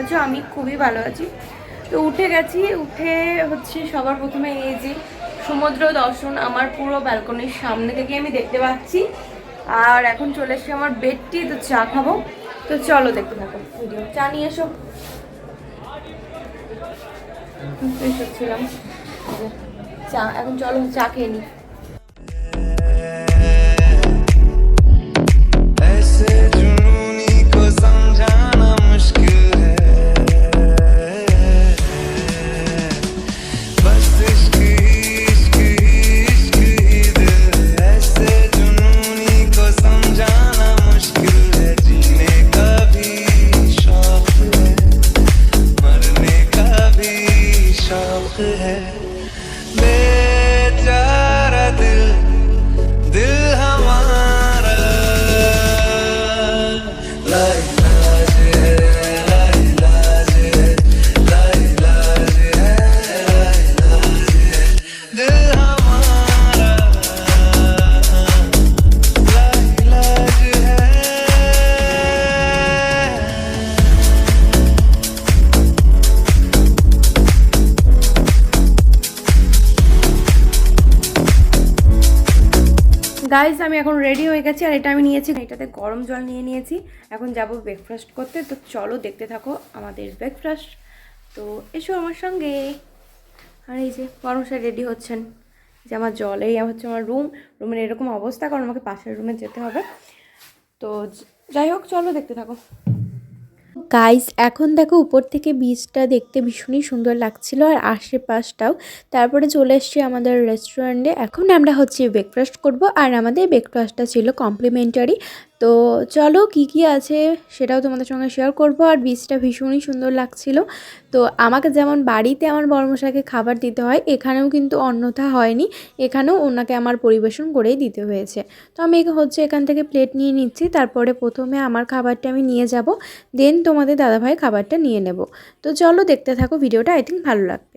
আছো আমি খুবই ভালো আছি। তো উঠে গেছি, উঠে হচ্ছে সবার প্রথমে এই যে সমুদ্র দর্শন, আমার পুরো ব্যালকনির সামনে থেকে আমি দেখতে পাচ্ছি। আর এখন চলে এসেছি আমার বেডটি, তো চা খাব। তো চলো দেখতে থাকো ভিডিও। চা নিয়ে এসো। ছিলাম। চা, এখন চলো চা খেয়ে নিই। গাইজ আমি এখন রেডি হয়ে গেছি আর এটা আমি নিয়েছি। এটাতে গরম জল নিয়ে নিয়েছি। এখন যাব ব্রেকফাস্ট করতে। তো চলো দেখতে থাকো আমাদের ব্রেকফাস্ট তো এসো আমার সঙ্গে। আর এই যে সাহেব রেডি হচ্ছেন। যে আমার জল, এই হচ্ছে আমার রুম রুমের এরকম অবস্থা, কারণ আমাকে পাশের রুমে যেতে হবে। তো যাই হোক, চলো দেখতে থাকো। গাইস এখন দেখো উপর থেকে বীজটা দেখতে ভীষণই সুন্দর লাগছিল আর আশেপাশটাও। তারপরে চলে এসছি আমাদের রেস্টুরেন্টে এখন আমরা হচ্ছে ব্রেকফাস্ট করব। আর আমাদের ব্রেকফাস্টটা ছিল কমপ্লিমেন্টারি তো চলো কি কি আছে সেটাও তোমাদের সঙ্গে শেয়ার করব। আর বীজটা ভীষণই সুন্দর লাগছিল। তো আমাকে যেমন বাড়িতে আমার বর্মশাকে খাবার দিতে হয়, এখানেও কিন্তু অন্যথা হয়নি। এখানেও ওনাকে আমার পরিবেশন করেই দিতে হয়েছে। তো আমি হচ্ছে এখান থেকে প্লেট নিয়ে নিচ্ছি, তারপরে প্রথমে আমার খাবারটা আমি নিয়ে যাব দেন তোমাদের দাদাভাই খাবারটা নিয়ে নেব। তো চলো দেখতে থাকো, ভিডিওটা আই থিঙ্ক ভালো লাগবে।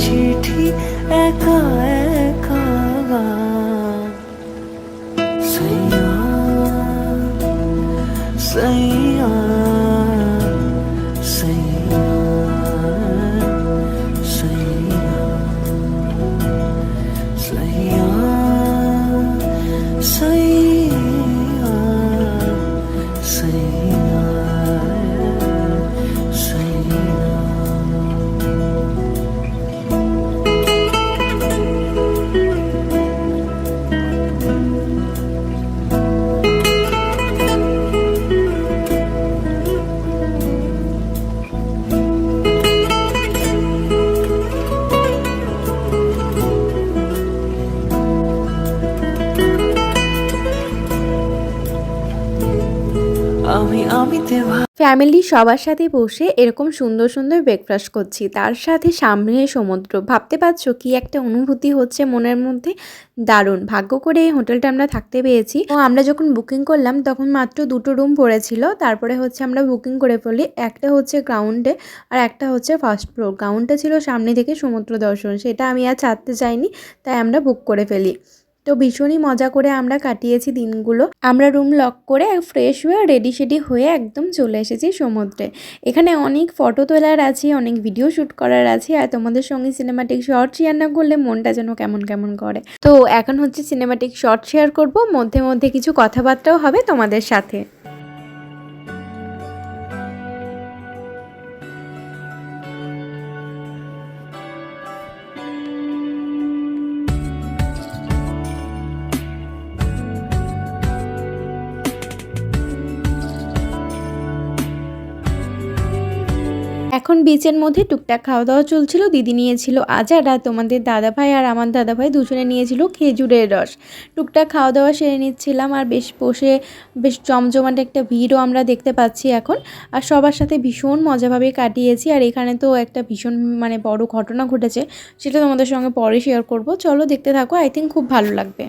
চিঠি একা একা সৈয়া সাইয়া ফ্যামিলি সবার সাথে বসে এরকম সুন্দর সুন্দর ব্রেকফাস্ট করছি। তার সাথে সামনে সমুদ্র। ভাবতে পারছ কি একটা অনুভূতি হচ্ছে মনের মধ্যে? দারুণ। ভাগ্য করে এই হোটেলটা আমরা থাকতে পেয়েছি ও আমরা যখন বুকিং করলাম, তখন মাত্র দুটো রুম পড়েছিল। তারপরে হচ্ছে আমরা বুকিং করে ফেলি। একটা হচ্ছে গ্রাউন্ডে আর একটা হচ্ছে ফার্স্ট ফ্লোর গ্রাউন্ডটা ছিল সামনে থেকে সমুদ্র দর্শন। সেটা আমি আর ছাড়তে চাইনি, তাই আমরা বুক করে ফেলি। তো ভীষণই মজা করে আমরা কাটিয়েছি দিনগুলো। আমরা রুম লক করে ফ্রেশ হয়ে রেডি সেডি হয়ে একদম চলে এসেছি সমুদ্রে। এখানে অনেক ফটো তোলার আছে, অনেক ভিডিও শ্যুট করার আছে আর তোমাদের সঙ্গে সিনেমাটিক শর্ট শেয়ার না করলে মনটা যেন কেমন কেমন করে। তো এখন হচ্ছে সিনেমাটিক শর্ট শেয়ার করব, মধ্যে মধ্যে কিছু কথাবার্তাও হবে তোমাদের সাথে। এখন বিচের মধ্যে টুকটাক খাওয়া দাওয়া চলছিল, দিদি নিয়েছিল আচার আর তোমাদের দাদাভাই আর আমার দাদাভাই দুজনে নিয়েছিল খেজুরের রস। টুকটাক খাওয়া দাওয়া সেরে নিচ্ছিলাম আর বেশ বসে বেশ জমজমাট একটা ভিড়ও আমরা দেখতে পাচ্ছি এখন। আর সবার সাথে ভীষণ মজাভাবে কাটিয়েছি আর এখানে তো একটা ভীষণ মানে বড় ঘটনা ঘটেছে, সেটা তোমাদের সঙ্গে পরে শেয়ার করব। চলো দেখতে থাকো আই থিঙ্ক খুব ভালো লাগবে।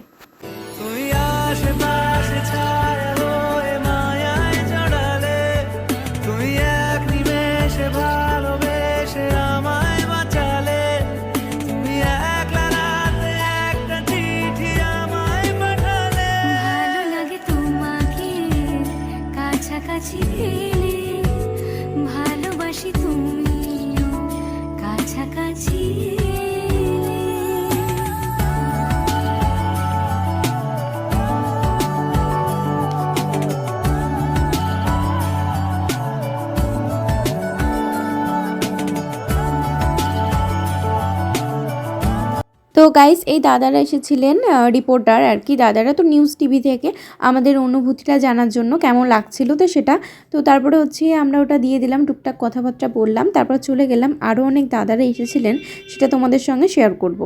গাইস এই দাদারা এসেছিলেন রিপোর্টার আর কি। দাদারা তো নিউজ টিভি থেকে আমাদের অনুভূতিটা জানার জন্য কেমন লাগছিল তো সেটা। তো তারপরে হচ্ছে আমরা ওটা দিয়ে দিলাম, টুকটাক কথাবার্তা বললাম। তারপর চলে গেলাম আরও অনেক দাদারা এসেছিলেন, সেটা তোমাদের সঙ্গে শেয়ার করব।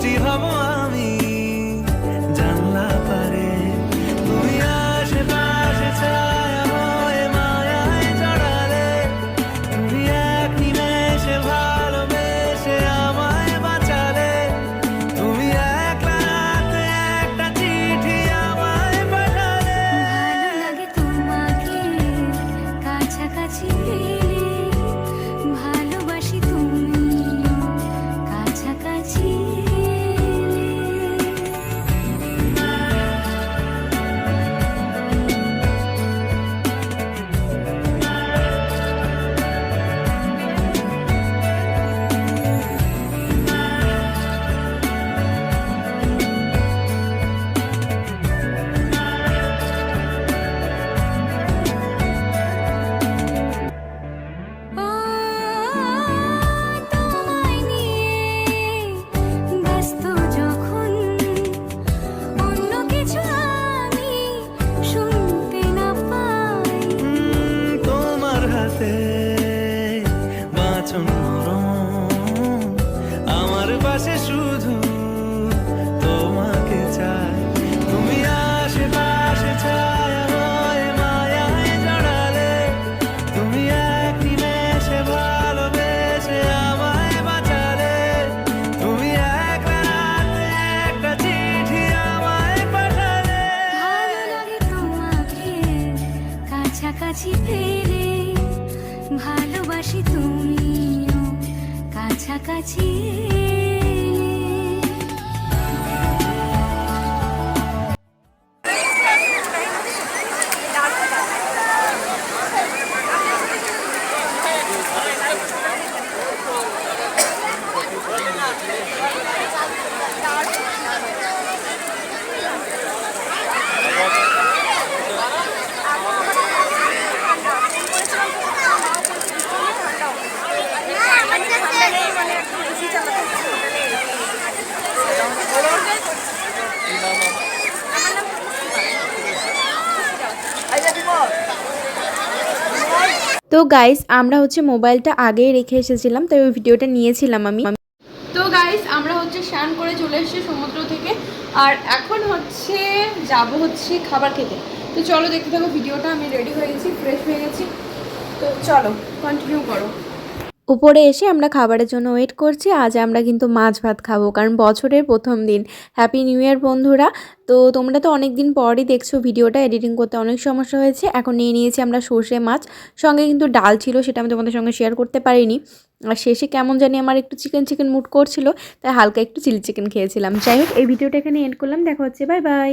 বৃষ্টি হব কাছাকাছি তো গাইস আমরা হচ্ছে মোবাইলটা আগেই রেখে এসেছিলাম, তাই ওই ভিডিওটা নিয়েছিলাম আমি। তো গাইস আমরা হচ্ছে স্নান করে চলে এসেছি সমুদ্র থেকে, আর এখন হচ্ছে যাব হচ্ছে খাবার খেতে। তো চলো দেখতে থাকো, ভিডিওটা আমি রেডি হয়ে গেছি ফ্রেশ হয়ে গেছি। তো চলো কন্টিনিউ করো। উপরে এসে আমরা খাবারের জন্য ওয়েট করছি। আজ আমরা কিন্তু মাছ ভাত খাব, কারণ বছরের প্রথম দিন। হ্যাপি নিউ ইয়ার বন্ধুরা। তো তোমরা তো অনেক দিন পরই দেখছ ভিডিওটা এডিটিং করতে অনেক সমস্যা হয়েছে। এখন নিয়ে নিয়েছি আমরা সর্ষে মাছ। সঙ্গে কিন্তু ডাল ছিল, সেটা আমি তোমাদের সঙ্গে শেয়ার করতে পারিনি। আর শেষে কেমন জানি আমার একটু চিকেন চিকেন মুড করছিল, তাই হালকা একটু চিলি চিকেন খেয়েছিলাম। যাই হোক, এই ভিডিওটা এখানে এন্ড করলাম। দেখা হচ্ছে বাই বাই